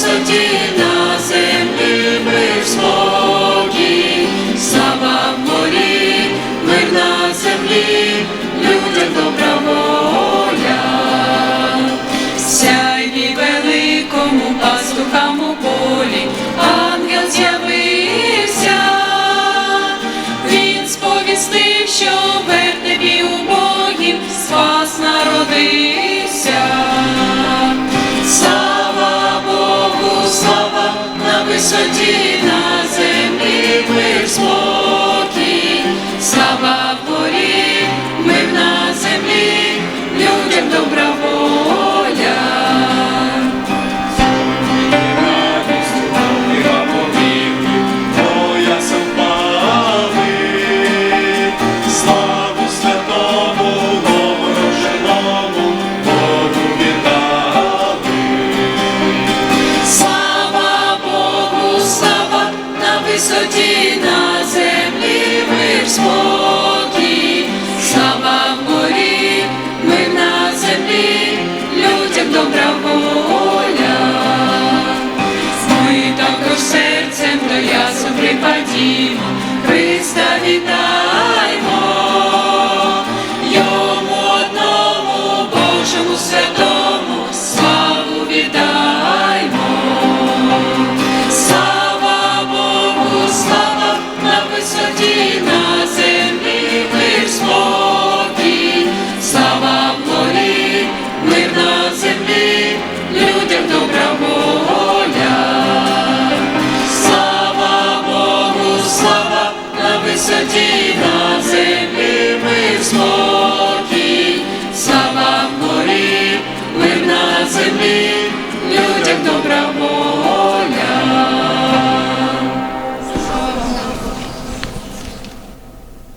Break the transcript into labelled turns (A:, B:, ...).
A: so dear. Jesus. висоті на землі мир спокій, слава в морі, мир на землі, людям добра воля, ми також серцем до ясу припадімо.